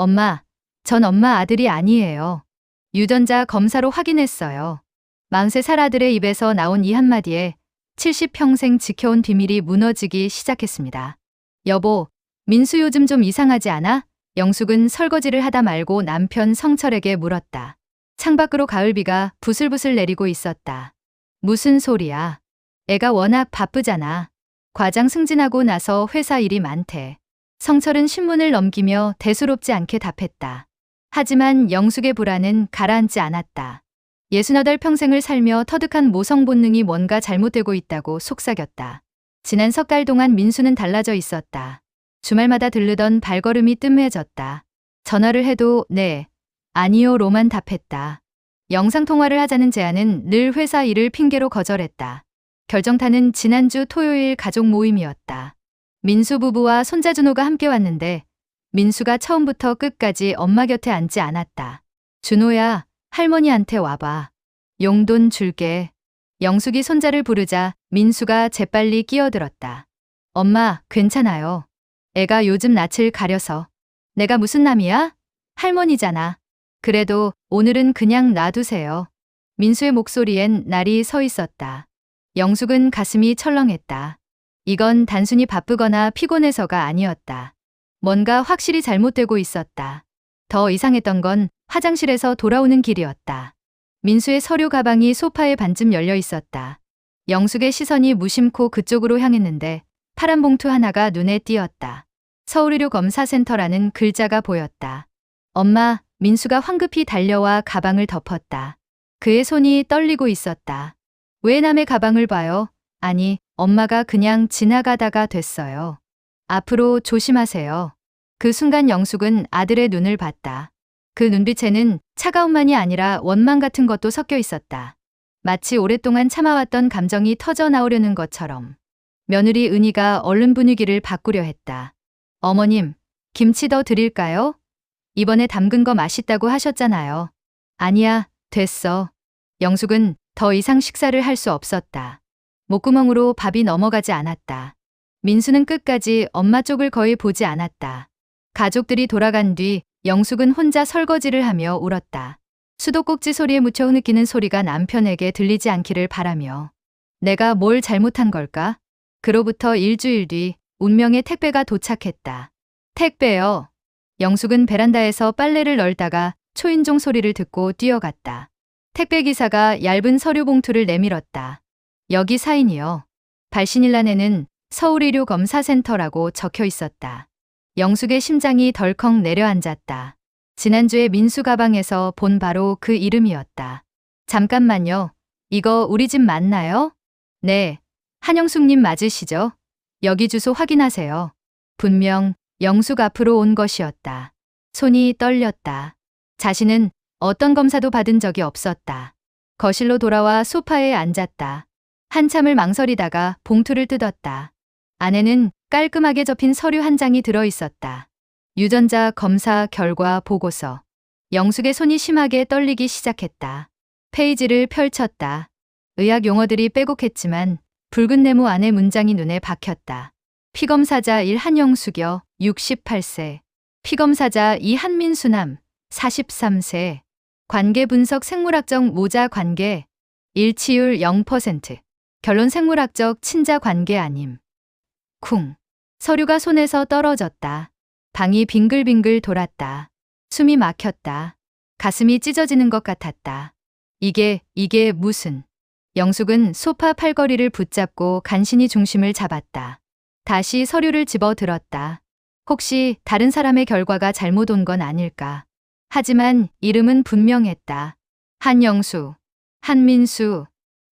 엄마, 전 엄마 아들이 아니에요. 유전자 검사로 확인했어요. 43살 아들의 입에서 나온 이 한마디에 70평생 지켜온 비밀이 무너지기 시작했습니다. 여보, 민수 요즘 좀 이상하지 않아? 영숙은 설거지를 하다 말고 남편 성철에게 물었다. 창밖으로 가을비가 부슬부슬 내리고 있었다. 무슨 소리야? 애가 워낙 바쁘잖아. 과장 승진하고 나서 회사 일이 많대. 성철은 신문을 넘기며 대수롭지 않게 답했다. 하지만 영숙의 불안은 가라앉지 않았다. 68 평생을 살며 터득한 모성 본능이 뭔가 잘못되고 있다고 속삭였다. 지난 석 달 동안 민수는 달라져 있었다. 주말마다 들르던 발걸음이 뜸해졌다. 전화를 해도 네, 아니요로만 답했다. 영상통화를 하자는 제안은 늘 회사 일을 핑계로 거절했다. 결정타는 지난주 토요일 가족 모임이었다. 민수 부부와 손자 준호가 함께 왔는데 민수가 처음부터 끝까지 엄마 곁에 앉지 않았다. 준호야, 할머니한테 와봐. 용돈 줄게. 영숙이 손자를 부르자 민수가 재빨리 끼어들었다. 엄마, 괜찮아요. 애가 요즘 낯을 가려서. 내가 무슨 남이야? 할머니잖아. 그래도 오늘은 그냥 놔두세요. 민수의 목소리엔 날이 서 있었다. 영숙은 가슴이 철렁했다. 이건 단순히 바쁘거나 피곤해서가 아니었다. 뭔가 확실히 잘못되고 있었다. 더 이상했던 건 화장실에서 돌아오는 길이었다. 민수의 서류 가방이 소파에 반쯤 열려 있었다. 영숙의 시선이 무심코 그쪽으로 향했는데 파란 봉투 하나가 눈에 띄었다. 서울의료 검사센터라는 글자가 보였다. 엄마, 민수가 황급히 달려와 가방을 덮었다. 그의 손이 떨리고 있었다. 왜 남의 가방을 봐요? 아니, 엄마가 그냥 지나가다가 됐어요. 앞으로 조심하세요. 그 순간 영숙은 아들의 눈을 봤다. 그 눈빛에는 차가움만이 아니라 원망 같은 것도 섞여 있었다. 마치 오랫동안 참아왔던 감정이 터져 나오려는 것처럼. 며느리 은희가 얼른 분위기를 바꾸려 했다. 어머님, 김치 더 드릴까요? 이번에 담근 거 맛있다고 하셨잖아요. 아니야, 됐어. 영숙은 더 이상 식사를 할 수 없었다. 목구멍으로 밥이 넘어가지 않았다. 민수는 끝까지 엄마 쪽을 거의 보지 않았다. 가족들이 돌아간 뒤 영숙은 혼자 설거지를 하며 울었다. 수도꼭지 소리에 묻혀 흐느끼는 소리가 남편에게 들리지 않기를 바라며 내가 뭘 잘못한 걸까? 그로부터 일주일 뒤 운명의 택배가 도착했다. 택배요. 영숙은 베란다에서 빨래를 널다가 초인종 소리를 듣고 뛰어갔다. 택배 기사가 얇은 서류 봉투를 내밀었다. 여기 사인이요. 발신일란에는 서울의료 검사센터라고 적혀 있었다. 영숙의 심장이 덜컥 내려앉았다. 지난주에 민수 가방에서 본 바로 그 이름이었다. 잠깐만요. 이거 우리 집 맞나요? 네. 한영숙님 맞으시죠? 여기 주소 확인하세요. 분명 영숙 앞으로 온 것이었다. 손이 떨렸다. 자신은 어떤 검사도 받은 적이 없었다. 거실로 돌아와 소파에 앉았다. 한참을 망설이다가 봉투를 뜯었다. 안에는 깔끔하게 접힌 서류 한 장이 들어 있었다. 유전자 검사 결과 보고서. 영숙의 손이 심하게 떨리기 시작했다. 페이지를 펼쳤다. 의학 용어들이 빼곡했지만 붉은 네모 안에 문장이 눈에 박혔다. 피검사자 1 한영숙여 68세. 피검사자 2 한민수남 43세. 관계 분석 생물학적 모자 관계. 일치율 0%. 결론 생물학적 친자 관계 아님. 쿵. 서류가 손에서 떨어졌다. 방이 빙글빙글 돌았다. 숨이 막혔다. 가슴이 찢어지는 것 같았다. 이게, 이게 무슨. 영숙은 소파 팔걸이를 붙잡고 간신히 중심을 잡았다. 다시 서류를 집어 들었다. 혹시 다른 사람의 결과가 잘못 온 건 아닐까. 하지만 이름은 분명했다. 한영수, 한민수,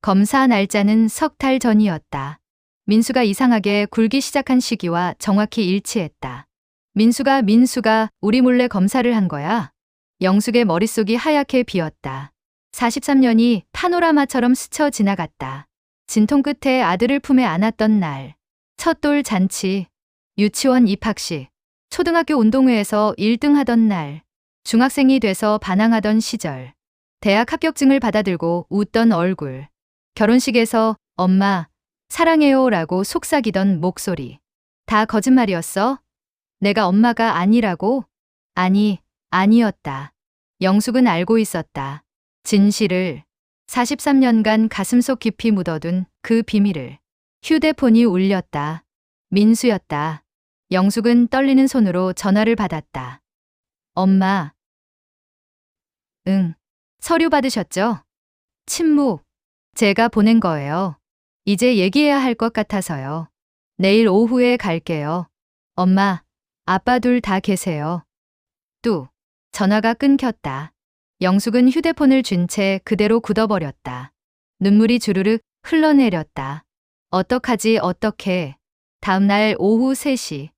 검사 날짜는 석 달 전이었다. 민수가 이상하게 굴기 시작한 시기와 정확히 일치했다. 민수가 민수가 우리 몰래 검사를 한 거야. 영숙의 머릿속이 하얗게 비었다. 43년이 파노라마처럼 스쳐 지나갔다. 진통 끝에 아들을 품에 안았던 날. 첫 돌 잔치. 유치원 입학식. 초등학교 운동회에서 1등 하던 날. 중학생이 돼서 반항하던 시절. 대학 합격증을 받아들고 웃던 얼굴. 결혼식에서 엄마, 사랑해요 라고 속삭이던 목소리. 다 거짓말이었어? 내가 엄마가 아니라고? 아니, 아니었다. 영숙은 알고 있었다. 진실을 43년간 가슴속 깊이 묻어둔 그 비밀을 휴대폰이 울렸다. 민수였다. 영숙은 떨리는 손으로 전화를 받았다. 엄마. 응. 서류 받으셨죠? 침묵. 제가 보낸 거예요. 이제 얘기해야 할 것 같아서요. 내일 오후에 갈게요. 엄마, 아빠 둘 다 계세요. 뚝. 전화가 끊겼다. 영숙은 휴대폰을 쥔 채 그대로 굳어버렸다. 눈물이 주르륵 흘러내렸다. 어떡하지 어떡해. 다음날 오후 3시.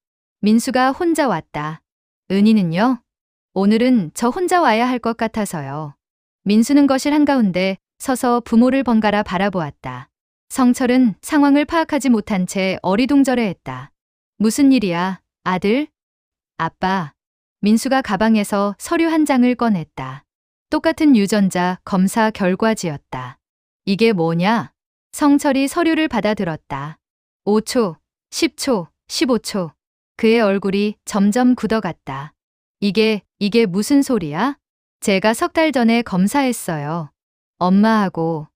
민수가 혼자 왔다. 은희는요? 오늘은 저 혼자 와야 할 것 같아서요. 민수는 거실 한가운데 서서 부모를 번갈아 바라보았다. 성철은 상황을 파악하지 못한 채 어리둥절해했다. 무슨 일이야, 아들? 아빠. 민수가 가방에서 서류 한 장을 꺼냈다. 똑같은 유전자 검사 결과지였다. 이게 뭐냐? 성철이 서류를 받아들었다. 5초, 10초, 15초. 그의 얼굴이 점점 굳어갔다. 이게, 이게 무슨 소리야? 제가 석 달 전에 검사했어요. 엄마하고.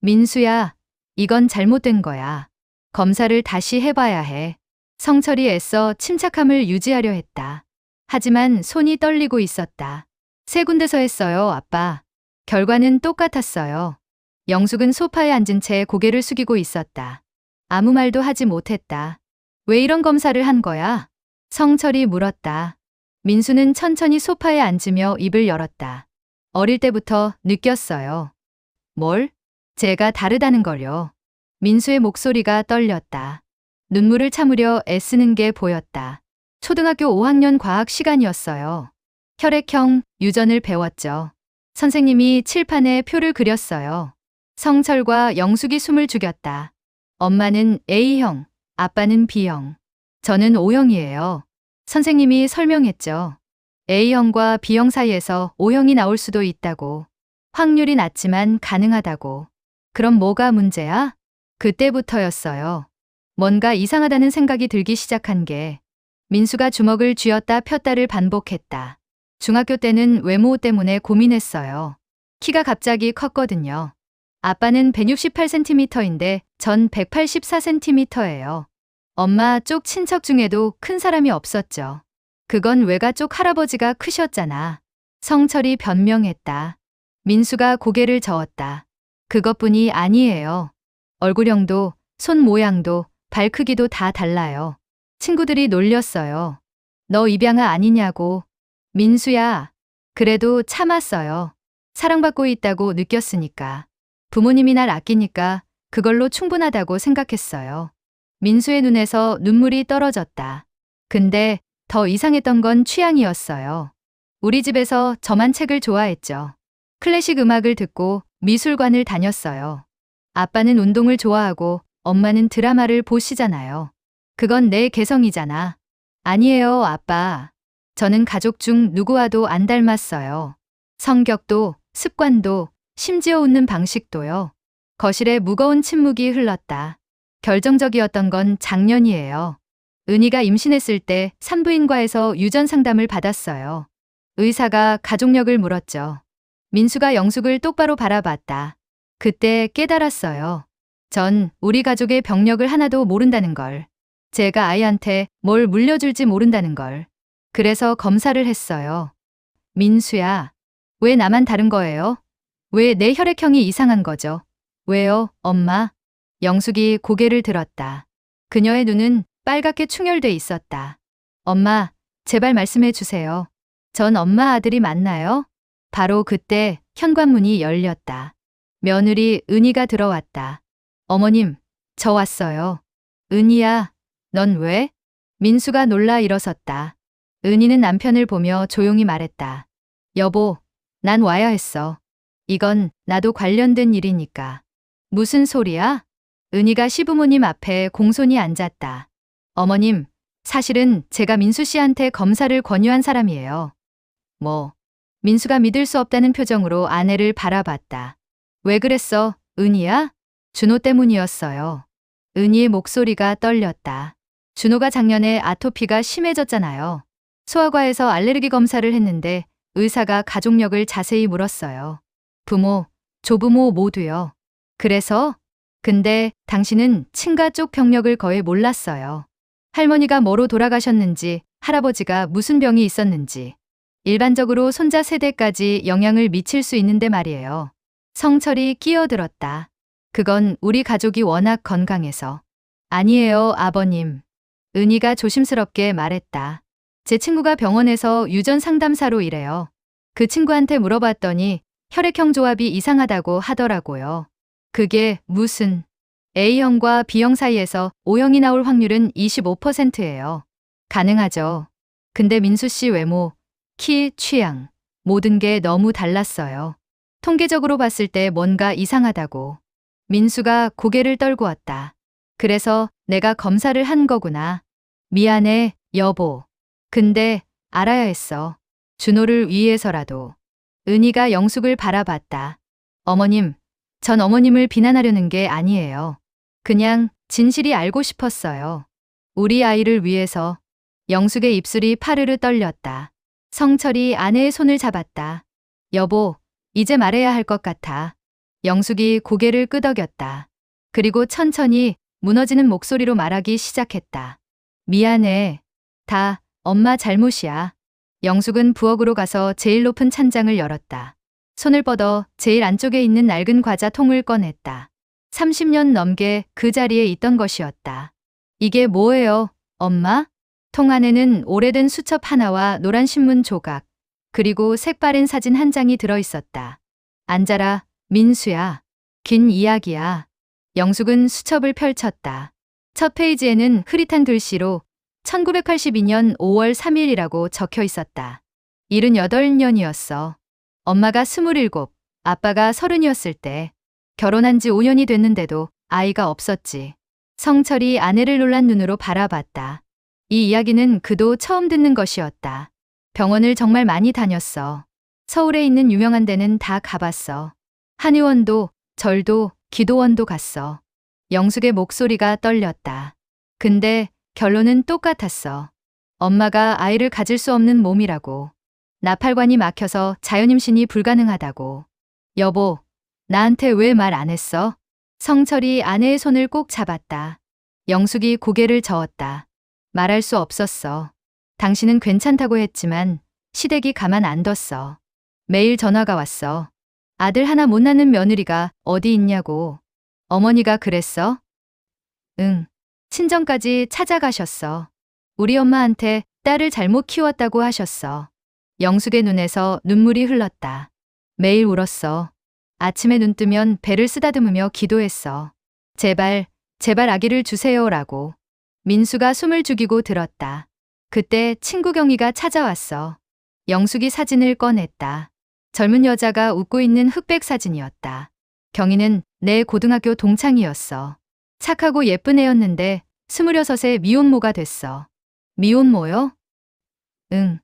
민수야, 이건 잘못된 거야. 검사를 다시 해봐야 해. 성철이 애써 침착함을 유지하려 했다. 하지만 손이 떨리고 있었다. 세 군데서 했어요, 아빠. 결과는 똑같았어요. 영숙은 소파에 앉은 채 고개를 숙이고 있었다. 아무 말도 하지 못했다. 왜 이런 검사를 한 거야? 성철이 물었다. 민수는 천천히 소파에 앉으며 입을 열었다. 어릴 때부터 느꼈어요. 뭘? 제가 다르다는 걸요. 민수의 목소리가 떨렸다. 눈물을 참으려 애쓰는 게 보였다. 초등학교 5학년 과학 시간이었어요. 혈액형 유전을 배웠죠. 선생님이 칠판에 표를 그렸어요. 성철과 영숙이 숨을 죽였다. 엄마는 A형, 아빠는 B형. 저는 O형이에요. 선생님이 설명했죠. A형과 B형 사이에서 O형이 나올 수도 있다고. 확률이 낮지만 가능하다고. 그럼 뭐가 문제야? 그때부터였어요. 뭔가 이상하다는 생각이 들기 시작한 게 민수가 주먹을 쥐었다 폈다를 반복했다. 중학교 때는 외모 때문에 고민했어요. 키가 갑자기 컸거든요. 아빠는 168cm인데 전 184cm예요. 엄마 쪽 친척 중에도 큰 사람이 없었죠. 그건 외가 쪽 할아버지가 크셨잖아. 성철이 변명했다. 민수가 고개를 저었다. 그것뿐이 아니에요. 얼굴형도, 손 모양도, 발 크기도 다 달라요. 친구들이 놀렸어요. 너 입양아 아니냐고. 민수야. 그래도 참았어요. 사랑받고 있다고 느꼈으니까. 부모님이 날 아끼니까 그걸로 충분하다고 생각했어요. 민수의 눈에서 눈물이 떨어졌다. 근데 더 이상했던 건 취향이었어요. 우리 집에서 저만 책을 좋아했죠. 클래식 음악을 듣고 미술관을 다녔어요. 아빠는 운동을 좋아하고 엄마는 드라마를 보시잖아요. 그건 내 개성이잖아. 아니에요, 아빠. 저는 가족 중 누구와도 안 닮았어요. 성격도, 습관도, 심지어 웃는 방식도요. 거실에 무거운 침묵이 흘렀다. 결정적이었던 건 작년이에요. 은희가 임신했을 때 산부인과에서 유전 상담을 받았어요. 의사가 가족력을 물었죠. 민수가 영숙을 똑바로 바라봤다. 그때 깨달았어요. 전 우리 가족의 병력을 하나도 모른다는 걸. 제가 아이한테 뭘 물려줄지 모른다는 걸. 그래서 검사를 했어요. 민수야, 왜 나만 다른 거예요? 왜 내 혈액형이 이상한 거죠? 왜요, 엄마? 영숙이 고개를 들었다. 그녀의 눈은 빨갛게 충혈돼 있었다. 엄마, 제발 말씀해 주세요. 전 엄마 아들이 맞나요? 바로 그때 현관문이 열렸다. 며느리 은희가 들어왔다. 어머님, 저 왔어요. 은희야, 넌 왜? 민수가 놀라 일어섰다. 은희는 남편을 보며 조용히 말했다. 여보, 난 와야 했어. 이건 나도 관련된 일이니까. 무슨 소리야? 은희가 시부모님 앞에 공손히 앉았다. 어머님, 사실은 제가 민수 씨한테 검사를 권유한 사람이에요. 뭐, 민수가 믿을 수 없다는 표정으로 아내를 바라봤다. 왜 그랬어, 은희야? 준호 때문이었어요. 은희의 목소리가 떨렸다. 준호가 작년에 아토피가 심해졌잖아요. 소아과에서 알레르기 검사를 했는데 의사가 가족력을 자세히 물었어요. 부모, 조부모 모두요. 그래서? 근데 당신은 친가 쪽 병력을 거의 몰랐어요. 할머니가 뭐로 돌아가셨는지, 할아버지가 무슨 병이 있었는지. 일반적으로 손자 세대까지 영향을 미칠 수 있는데 말이에요. 성철이 끼어들었다. 그건 우리 가족이 워낙 건강해서. 아니에요, 아버님. 은희가 조심스럽게 말했다. 제 친구가 병원에서 유전 상담사로 일해요. 그 친구한테 물어봤더니 혈액형 조합이 이상하다고 하더라고요. 그게 무슨 A형과 B형 사이에서 O형이 나올 확률은 25%예요. 가능하죠. 근데 민수 씨 외모, 키, 취향, 모든 게 너무 달랐어요. 통계적으로 봤을 때 뭔가 이상하다고. 민수가 고개를 떨고 왔다. 그래서 내가 검사를 한 거구나. 미안해, 여보. 근데 알아야 했어. 준호를 위해서라도. 은희가 영숙을 바라봤다. 어머님, 전 어머님을 비난하려는 게 아니에요. 그냥 진실이 알고 싶었어요. 우리 아이를 위해서. 영숙의 입술이 파르르 떨렸다. 성철이 아내의 손을 잡았다. 여보, 이제 말해야 할 것 같아. 영숙이 고개를 끄덕였다. 그리고 천천히 무너지는 목소리로 말하기 시작했다. 미안해. 다 엄마 잘못이야. 영숙은 부엌으로 가서 제일 높은 찬장을 열었다. 손을 뻗어 제일 안쪽에 있는 낡은 과자 통을 꺼냈다. 30년 넘게 그 자리에 있던 것이었다. 이게 뭐예요, 엄마? 통 안에는 오래된 수첩 하나와 노란 신문 조각, 그리고 색바랜 사진 한 장이 들어 있었다. 앉아라, 민수야. 긴 이야기야. 영숙은 수첩을 펼쳤다. 첫 페이지에는 흐릿한 글씨로 1982년 5월 3일이라고 적혀 있었다. 78년이었어. 엄마가 27, 아빠가 30이었을 때 결혼한 지 5년이 됐는데도 아이가 없었지. 성철이 아내를 놀란 눈으로 바라봤다. 이 이야기는 그도 처음 듣는 것이었다. 병원을 정말 많이 다녔어. 서울에 있는 유명한 데는 다 가봤어. 한의원도, 절도, 기도원도 갔어. 영숙의 목소리가 떨렸다. 근데 결론은 똑같았어. 엄마가 아이를 가질 수 없는 몸이라고. 나팔관이 막혀서 자연임신이 불가능하다고. 여보, 나한테 왜 말 안 했어? 성철이 아내의 손을 꼭 잡았다. 영숙이 고개를 저었다. 말할 수 없었어. 당신은 괜찮다고 했지만 시댁이 가만 안 뒀어. 매일 전화가 왔어. 아들 하나 못 낳는 며느리가 어디 있냐고. 어머니가 그랬어? 응. 친정까지 찾아가셨어. 우리 엄마한테 딸을 잘못 키웠다고 하셨어. 영숙의 눈에서 눈물이 흘렀다. 매일 울었어. 아침에 눈 뜨면 배를 쓰다듬으며 기도했어. 제발, 제발 아기를 주세요라고. 민수가 숨을 죽이고 들었다. 그때 친구 경이가 찾아왔어. 영숙이 사진을 꺼냈다. 젊은 여자가 웃고 있는 흑백 사진이었다. 경이는 내 고등학교 동창이었어. 착하고 예쁜 애였는데 스물여섯에 미혼모가 됐어. 미혼모요? 응.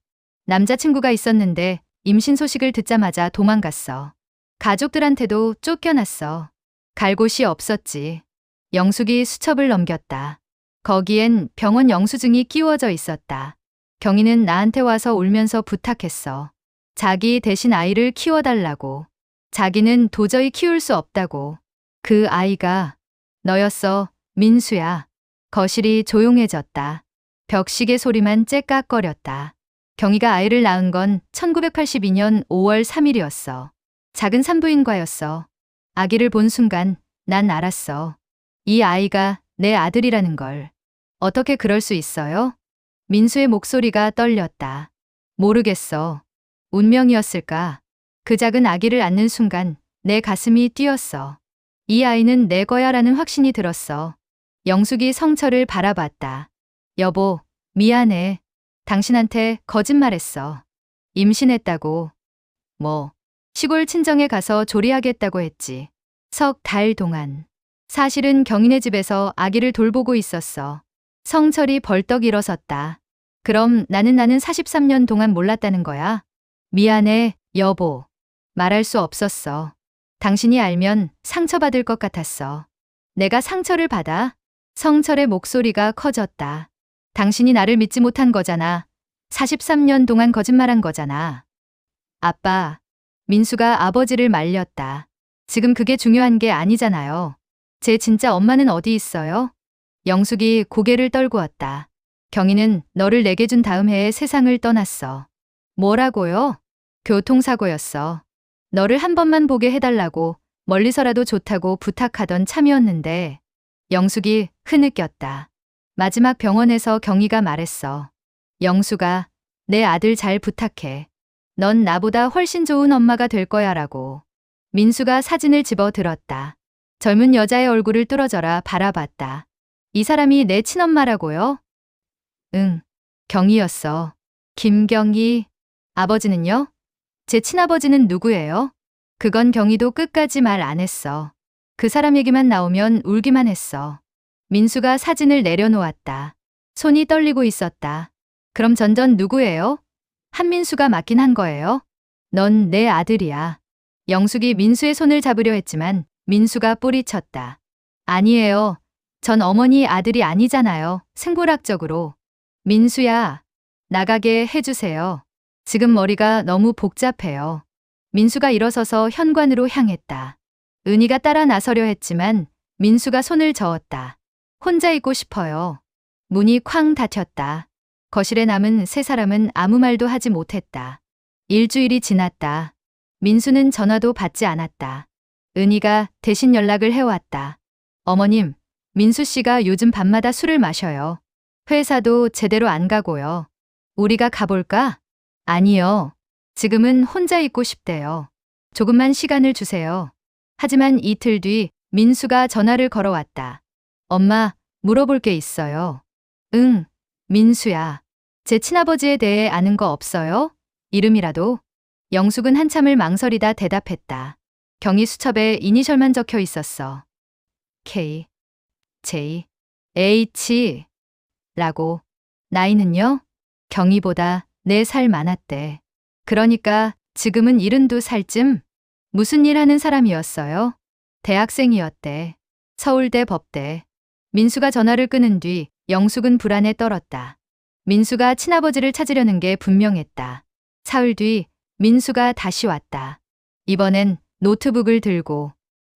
남자친구가 있었는데 임신 소식을 듣자마자 도망갔어. 가족들한테도 쫓겨났어. 갈 곳이 없었지. 영숙이 수첩을 넘겼다. 거기엔 병원 영수증이 끼워져 있었다. 경희는 나한테 와서 울면서 부탁했어. 자기 대신 아이를 키워달라고. 자기는 도저히 키울 수 없다고. 그 아이가 너였어, 민수야. 거실이 조용해졌다. 벽시계 소리만 째깍거렸다. 경희가 아이를 낳은 건 1982년 5월 3일이었어. 작은 산부인과였어. 아기를 본 순간 난 알았어. 이 아이가 내 아들이라는 걸. 어떻게 그럴 수 있어요? 민수의 목소리가 떨렸다. 모르겠어. 운명이었을까? 그 작은 아기를 안는 순간 내 가슴이 뛰었어. 이 아이는 내 거야라는 확신이 들었어. 영숙이 성철을 바라봤다. 여보, 미안해. 당신한테 거짓말했어. 임신했다고. 뭐, 시골 친정에 가서 조리하겠다고 했지. 석 달 동안. 사실은 경인의 집에서 아기를 돌보고 있었어. 성철이 벌떡 일어섰다. 그럼 나는 나는 43년 동안 몰랐다는 거야? 미안해, 여보. 말할 수 없었어. 당신이 알면 상처받을 것 같았어. 내가 상처를 받아? 성철의 목소리가 커졌다. 당신이 나를 믿지 못한 거잖아. 43년 동안 거짓말한 거잖아. 아빠, 민수가 아버지를 말렸다. 지금 그게 중요한 게 아니잖아요. 제 진짜 엄마는 어디 있어요? 영숙이 고개를 떨구었다. 경희는 너를 내게 준 다음 해에 세상을 떠났어. 뭐라고요? 교통사고였어. 너를 한 번만 보게 해달라고 멀리서라도 좋다고 부탁하던 참이었는데 영숙이 흐느꼈다. 마지막 병원에서 경희가 말했어. 영수가 내 아들 잘 부탁해. 넌 나보다 훨씬 좋은 엄마가 될 거야 라고. 민수가 사진을 집어 들었다. 젊은 여자의 얼굴을 뚫어져라 바라봤다. 이 사람이 내 친엄마라고요? 응, 경희였어. 김경희. 아버지는요? 제 친아버지는 누구예요? 그건 경희도 끝까지 말 안 했어. 그 사람 얘기만 나오면 울기만 했어. 민수가 사진을 내려놓았다. 손이 떨리고 있었다. 그럼 전전 누구예요? 한민수가 맞긴 한 거예요? 넌 내 아들이야. 영숙이 민수의 손을 잡으려 했지만 민수가 뿌리쳤다. 아니에요. 전 어머니 아들이 아니잖아요. 생물학적으로. 민수야, 나가게 해주세요. 지금 머리가 너무 복잡해요. 민수가 일어서서 현관으로 향했다. 은희가 따라 나서려 했지만 민수가 손을 저었다. 혼자 있고 싶어요. 문이 쾅 닫혔다. 거실에 남은 세 사람은 아무 말도 하지 못했다. 일주일이 지났다. 민수는 전화도 받지 않았다. 은희가 대신 연락을 해왔다. 어머님, 민수 씨가 요즘 밤마다 술을 마셔요. 회사도 제대로 안 가고요. 우리가 가볼까? 아니요. 지금은 혼자 있고 싶대요. 조금만 시간을 주세요. 하지만 이틀 뒤 민수가 전화를 걸어왔다. 엄마, 물어볼 게 있어요. 응, 민수야. 제 친아버지에 대해 아는 거 없어요? 이름이라도? 영숙은 한참을 망설이다 대답했다. 경희 수첩에 이니셜만 적혀 있었어. K, J, H 라고. 나이는요? 경희보다 4살 많았대. 그러니까 지금은 72살쯤? 무슨 일 하는 사람이었어요? 대학생이었대. 서울대 법대. 민수가 전화를 끊은 뒤 영숙은 불안에 떨었다. 민수가 친아버지를 찾으려는 게 분명했다. 사흘 뒤 민수가 다시 왔다. 이번엔 노트북을 들고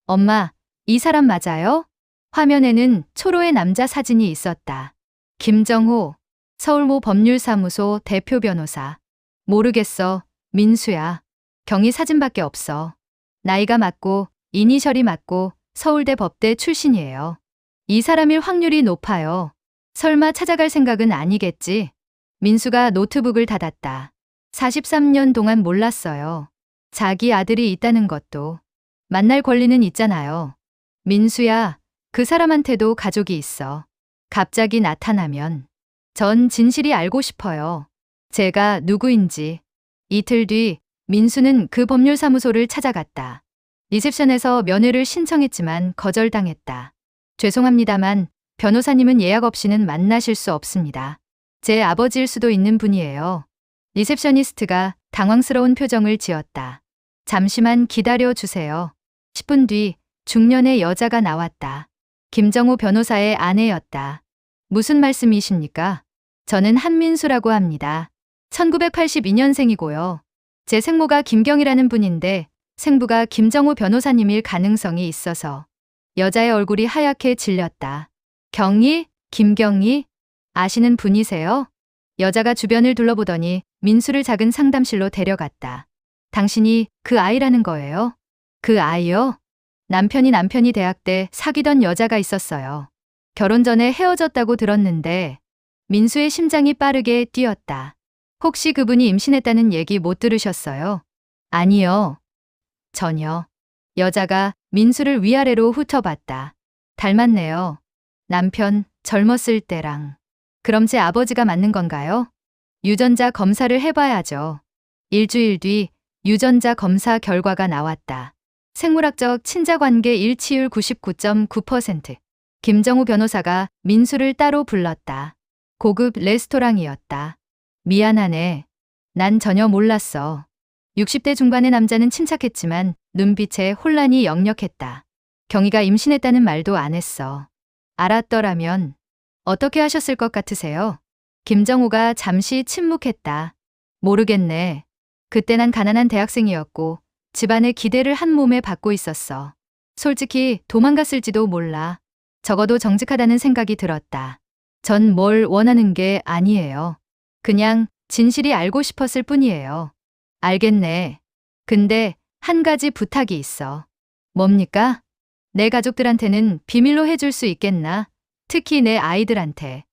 엄마, 이 사람 맞아요? 화면에는 초로의 남자 사진이 있었다. 김정호, 서울모 법률사무소 대표 변호사. 모르겠어. 민수야. 경희 사진밖에 없어. 나이가 맞고 이니셜이 맞고 서울대 법대 출신이에요. 이 사람일 확률이 높아요. 설마 찾아갈 생각은 아니겠지. 민수가 노트북을 닫았다. 43년 동안 몰랐어요. 자기 아들이 있다는 것도. 만날 권리는 있잖아요. 민수야, 그 사람한테도 가족이 있어. 갑자기 나타나면. 전 진실이 알고 싶어요. 제가 누구인지. 이틀 뒤 민수는 그 법률사무소를 찾아갔다. 리셉션에서 면회를 신청했지만 거절당했다. 죄송합니다만 변호사님은 예약 없이는 만나실 수 없습니다. 제 아버지일 수도 있는 분이에요. 리셉셔니스트가 당황스러운 표정을 지었다. 잠시만 기다려 주세요. 10분 뒤 중년의 여자가 나왔다. 김정호 변호사의 아내였다. 무슨 말씀이십니까? 저는 한민수라고 합니다. 1982년생이고요. 제 생모가 김경이라는 분인데 생부가 김정호 변호사님일 가능성이 있어서 여자의 얼굴이 하얗게 질렸다. 경희? 김경희? 아시는 분이세요? 여자가 주변을 둘러보더니 민수를 작은 상담실로 데려갔다. 당신이 그 아이라는 거예요? 그 아이요? 남편이 남편이 대학 때 사귀던 여자가 있었어요. 결혼 전에 헤어졌다고 들었는데 민수의 심장이 빠르게 뛰었다. 혹시 그분이 임신했다는 얘기 못 들으셨어요? 아니요. 전혀. 여자가 민수를 위아래로 훑어봤다. 닮았네요. 남편 젊었을 때랑. 그럼 제 아버지가 맞는 건가요? 유전자 검사를 해봐야죠. 일주일 뒤 유전자 검사 결과가 나왔다. 생물학적 친자관계 일치율 99.9%. 김정우 변호사가 민수를 따로 불렀다. 고급 레스토랑이었다. 미안하네. 난 전혀 몰랐어. 60대 중반의 남자는 침착했지만 눈빛에 혼란이 역력했다. 경희가 임신했다는 말도 안 했어. 알았더라면 어떻게 하셨을 것 같으세요? 김정우가 잠시 침묵했다. 모르겠네. 그때 난 가난한 대학생이었고 집안의 기대를 한 몸에 받고 있었어. 솔직히 도망갔을지도 몰라. 적어도 정직하다는 생각이 들었다. 전 뭘 원하는 게 아니에요. 그냥 진실이 알고 싶었을 뿐이에요. 알겠네. 근데 한 가지 부탁이 있어. 뭡니까? 내 가족들한테는 비밀로 해줄 수 있겠나? 특히 내 아이들한테.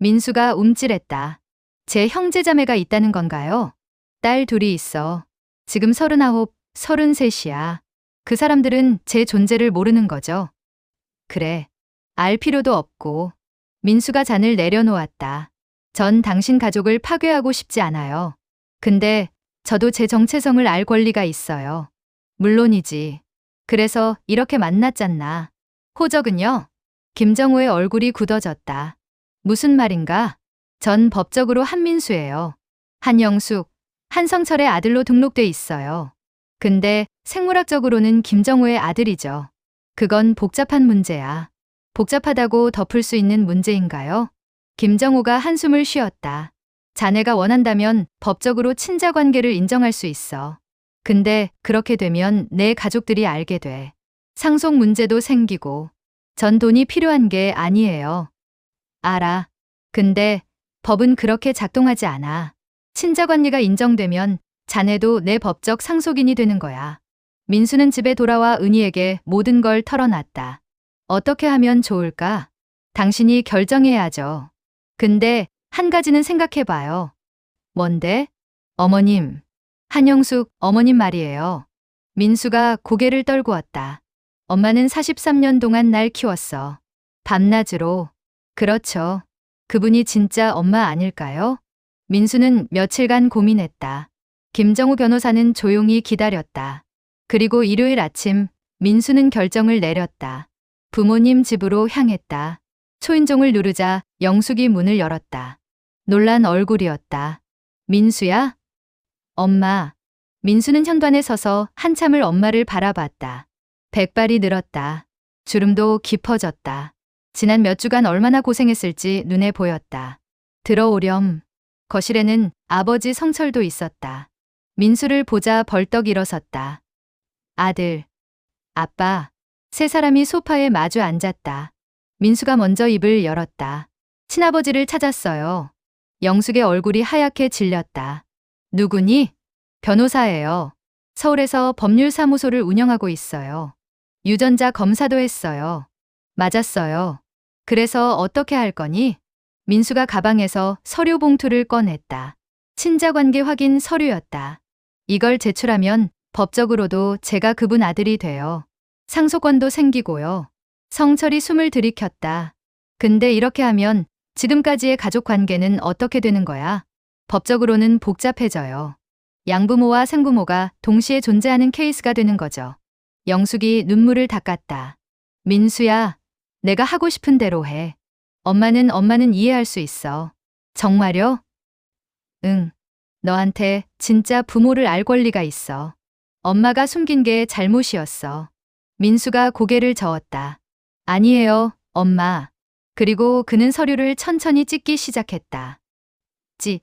민수가 움찔했다. 제 형제자매가 있다는 건가요? 딸 둘이 있어. 지금 서른아홉, 서른셋이야. 그 사람들은 제 존재를 모르는 거죠. 그래. 알 필요도 없고. 민수가 잔을 내려놓았다. 전 당신 가족을 파괴하고 싶지 않아요. 근데 저도 제 정체성을 알 권리가 있어요. 물론이지. 그래서 이렇게 만났잖나. 호적은요? 김정우의 얼굴이 굳어졌다. 무슨 말인가? 전 법적으로 한민수예요. 한영숙, 한성철의 아들로 등록돼 있어요. 근데 생물학적으로는 김정우의 아들이죠. 그건 복잡한 문제야. 복잡하다고 덮을 수 있는 문제인가요? 김정우가 한숨을 쉬었다. 자네가 원한다면 법적으로 친자 관계를 인정할 수 있어. 근데 그렇게 되면 내 가족들이 알게 돼. 상속 문제도 생기고. 전 돈이 필요한 게 아니에요. 알아. 근데 법은 그렇게 작동하지 않아. 친자 관계가 인정되면 자네도 내 법적 상속인이 되는 거야. 민수는 집에 돌아와 은희에게 모든 걸 털어놨다. 어떻게 하면 좋을까? 당신이 결정해야죠. 근데 한 가지는 생각해봐요. 뭔데? 어머님. 한영숙 어머님 말이에요. 민수가 고개를 떨구었다. 엄마는 43년 동안 날 키웠어. 밤낮으로. 그렇죠. 그분이 진짜 엄마 아닐까요? 민수는 며칠간 고민했다. 김정우 변호사는 조용히 기다렸다. 그리고 일요일 아침 민수는 결정을 내렸다. 부모님 집으로 향했다. 초인종을 누르자 영숙이 문을 열었다. 놀란 얼굴이었다. 민수야? 엄마. 민수는 현관에 서서 한참을 엄마를 바라봤다. 백발이 늘었다. 주름도 깊어졌다. 지난 몇 주간 얼마나 고생했을지 눈에 보였다. 들어오렴. 거실에는 아버지 성철도 있었다. 민수를 보자 벌떡 일어섰다. 아들. 아빠. 세 사람이 소파에 마주 앉았다. 민수가 먼저 입을 열었다. 친아버지를 찾았어요. 영숙의 얼굴이 하얗게 질렸다. 누구니? 변호사예요. 서울에서 법률사무소를 운영하고 있어요. 유전자 검사도 했어요. 맞았어요. 그래서 어떻게 할 거니? 민수가 가방에서 서류 봉투를 꺼냈다. 친자관계 확인 서류였다. 이걸 제출하면 법적으로도 제가 그분 아들이 돼요. 상속권도 생기고요. 성철이 숨을 들이켰다. 근데 이렇게 하면 지금까지의 가족 관계는 어떻게 되는 거야? 법적으로는 복잡해져요. 양부모와 생부모가 동시에 존재하는 케이스가 되는 거죠. 영숙이 눈물을 닦았다. 민수야, 내가 하고 싶은 대로 해. 엄마는 엄마는 이해할 수 있어. 정말요? 응. 너한테 진짜 부모를 알 권리가 있어. 엄마가 숨긴 게 잘못이었어. 민수가 고개를 저었다. 아니에요, 엄마. 그리고 그는 서류를 천천히 찢기 시작했다. 찢.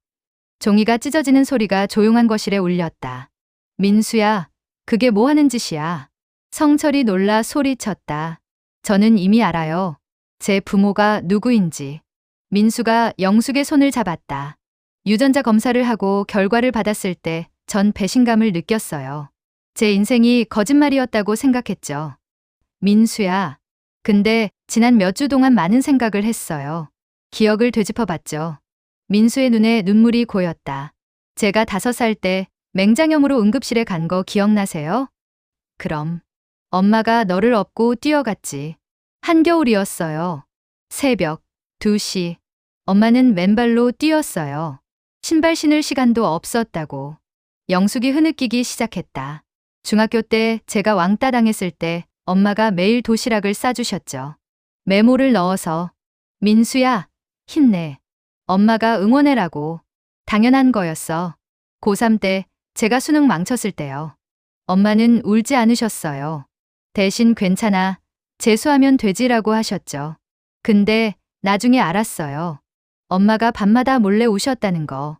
종이가 찢어지는 소리가 조용한 거실에 울렸다. 민수야, 그게 뭐 하는 짓이야? 성철이 놀라 소리쳤다. 저는 이미 알아요. 제 부모가 누구인지. 민수가 영숙의 손을 잡았다. 유전자 검사를 하고 결과를 받았을 때 전 배신감을 느꼈어요. 제 인생이 거짓말이었다고 생각했죠. 민수야. 근데 지난 몇 주 동안 많은 생각을 했어요. 기억을 되짚어 봤죠. 민수의 눈에 눈물이 고였다. 제가 다섯 살 때 맹장염으로 응급실에 간 거 기억나세요? 그럼 엄마가 너를 업고 뛰어갔지. 한겨울이었어요. 새벽 2시. 엄마는 맨발로 뛰었어요. 신발 신을 시간도 없었다고. 영숙이 흐느끼기 시작했다. 중학교 때 제가 왕따 당했을 때 엄마가 매일 도시락을 싸주셨죠. 메모를 넣어서 민수야, 힘내. 엄마가 응원해라고. 당연한 거였어. 고3 때 제가 수능 망쳤을 때요. 엄마는 울지 않으셨어요. 대신 괜찮아. 재수하면 되지라고 하셨죠. 근데 나중에 알았어요. 엄마가 밤마다 몰래 오셨다는 거.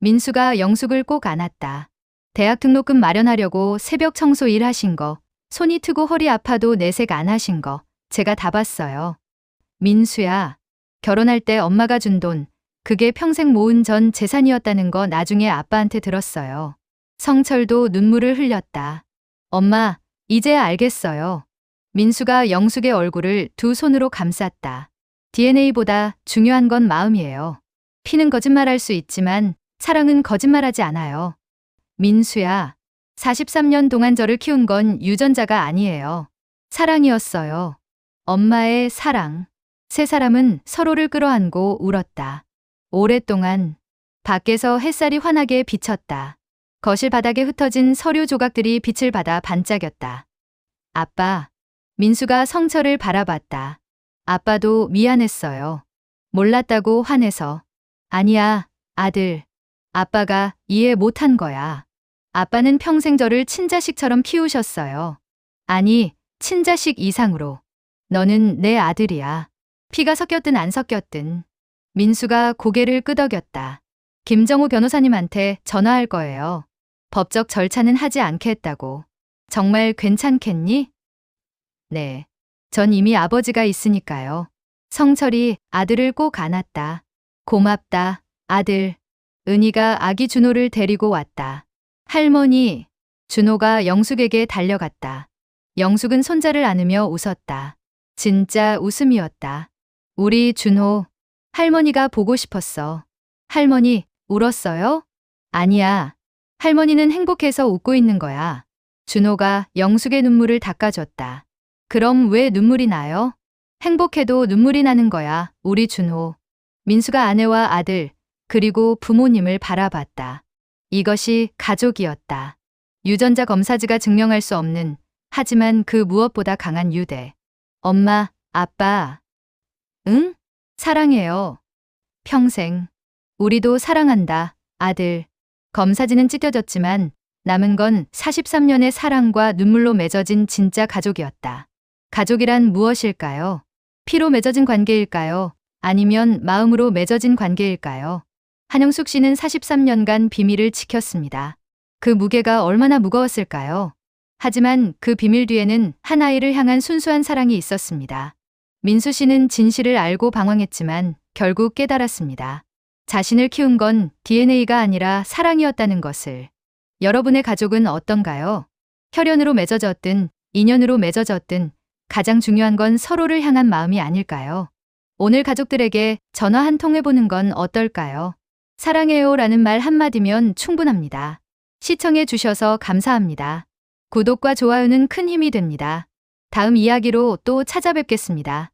민수가 영숙을 꼭 안았다. 대학 등록금 마련하려고 새벽 청소 일 하신 거, 손이 트고 허리 아파도 내색 안 하신 거, 제가 다 봤어요. 민수야, 결혼할 때 엄마가 준 돈, 그게 평생 모은 전 재산이었다는 거 나중에 아빠한테 들었어요. 성철도 눈물을 흘렸다. 엄마, 이제야 알겠어요. 민수가 영숙의 얼굴을 두 손으로 감쌌다. DNA보다 중요한 건 마음이에요. 피는 거짓말할 수 있지만 사랑은 거짓말하지 않아요. 민수야, 43년 동안 저를 키운 건 유전자가 아니에요. 사랑이었어요. 엄마의 사랑. 세 사람은 서로를 끌어안고 울었다. 오랫동안 밖에서 햇살이 환하게 비쳤다. 거실 바닥에 흩어진 서류 조각들이 빛을 받아 반짝였다. 아빠, 민수가 성철을 바라봤다. 아빠도 미안했어요. 몰랐다고 화내서. 아니야, 아들. 아빠가 이해 못한 거야. 아빠는 평생 저를 친자식처럼 키우셨어요. 아니, 친자식 이상으로. 너는 내 아들이야. 피가 섞였든 안 섞였든. 민수가 고개를 끄덕였다. 김정우 변호사님한테 전화할 거예요. 법적 절차는 하지 않겠다고. 정말 괜찮겠니? 네. 전 이미 아버지가 있으니까요. 성철이 아들을 꼭 안았다. 고맙다, 아들. 은희가 아기 준호를 데리고 왔다. 할머니, 준호가 영숙에게 달려갔다. 영숙은 손자를 안으며 웃었다. 진짜 웃음이었다. 우리 준호, 할머니가 보고 싶었어. 할머니, 울었어요? 아니야. 할머니는 행복해서 웃고 있는 거야. 준호가 영숙의 눈물을 닦아줬다. 그럼 왜 눈물이 나요? 행복해도 눈물이 나는 거야, 우리 준호. 민수가 아내와 아들, 그리고 부모님을 바라봤다. 이것이 가족이었다. 유전자 검사지가 증명할 수 없는, 하지만 그 무엇보다 강한 유대. 엄마, 아빠. 응? 사랑해요. 평생. 우리도 사랑한다, 아들. 검사지는 찢어졌지만 남은 건 43년의 사랑과 눈물로 맺어진 진짜 가족이었다. 가족이란 무엇일까요? 피로 맺어진 관계일까요? 아니면 마음으로 맺어진 관계일까요? 한영숙 씨는 43년간 비밀을 지켰습니다. 그 무게가 얼마나 무거웠을까요? 하지만 그 비밀 뒤에는 한 아이를 향한 순수한 사랑이 있었습니다. 민수 씨는 진실을 알고 방황했지만 결국 깨달았습니다. 자신을 키운 건 DNA가 아니라 사랑이었다는 것을. 여러분의 가족은 어떤가요? 혈연으로 맺어졌든 인연으로 맺어졌든 가장 중요한 건 서로를 향한 마음이 아닐까요? 오늘 가족들에게 전화 한 통 해보는 건 어떨까요? 사랑해요 라는 말 한마디면 충분합니다. 시청해 주셔서 감사합니다. 구독과 좋아요는 큰 힘이 됩니다. 다음 이야기로 또 찾아뵙겠습니다.